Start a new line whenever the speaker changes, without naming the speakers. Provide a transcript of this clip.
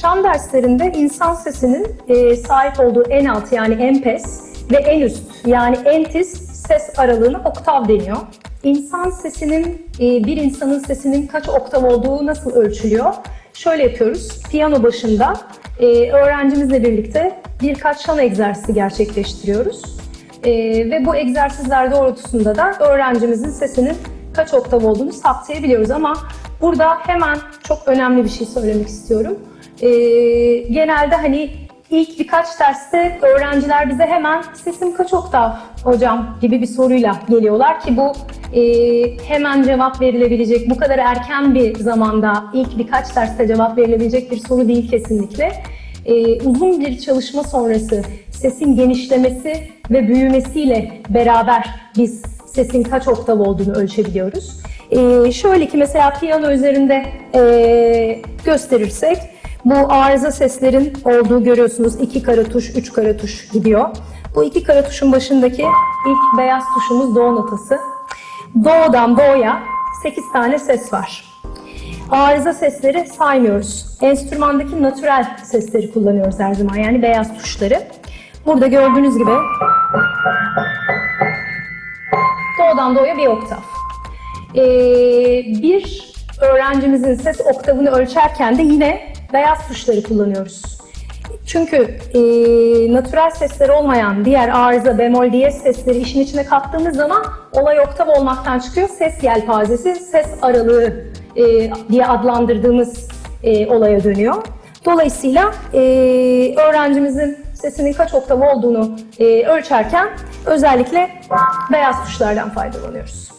Şan derslerinde insan sesinin e, sahip olduğu en alt yani en pes ve en üst yani en tiz ses aralığına oktav deniyor. İnsan sesinin, e, bir insanın sesinin kaç oktav olduğu nasıl ölçülüyor? Şöyle yapıyoruz. Piyano başında e, öğrencimizle birlikte birkaç şan egzersizi gerçekleştiriyoruz. E, ve bu egzersizler doğrultusunda da öğrencimizin sesinin kaç oktav olduğunu saptayabiliyoruz ama burada hemen çok önemli bir şey söylemek istiyorum. Ee, genelde hani ilk birkaç derste öğrenciler bize hemen sesim kaç oktav hocam gibi bir soruyla geliyorlar ki bu e, hemen cevap verilebilecek, bu kadar erken bir zamanda ilk birkaç derste cevap verilebilecek bir soru değil kesinlikle. Ee, uzun bir çalışma sonrası sesin genişlemesi ve büyümesiyle beraber biz sesin kaç oktav olduğunu ölçebiliyoruz. Ee, şöyle ki mesela piyano üzerinde e, gösterirsek bu arıza seslerin olduğu görüyorsunuz. iki kara tuş, üç kara tuş gidiyor. Bu iki kara tuşun başındaki ilk beyaz tuşumuz do notası. Do'dan do'ya 8 tane ses var. Arıza sesleri saymıyoruz. Enstrümandaki natürel sesleri kullanıyoruz her zaman yani beyaz tuşları. Burada gördüğünüz gibi Do'dan Do'ya bir oktav. Ee, bir öğrencimizin ses oktavını ölçerken de yine beyaz tuşları kullanıyoruz. Çünkü e, natürel sesleri olmayan diğer arıza, bemol, diyez sesleri işin içine kattığımız zaman olay oktav olmaktan çıkıyor. Ses yelpazesi, ses aralığı e, diye adlandırdığımız e, olaya dönüyor. Dolayısıyla e, öğrencimizin sesinin kaç oktav olduğunu e, ölçerken özellikle beyaz tuşlardan faydalanıyoruz.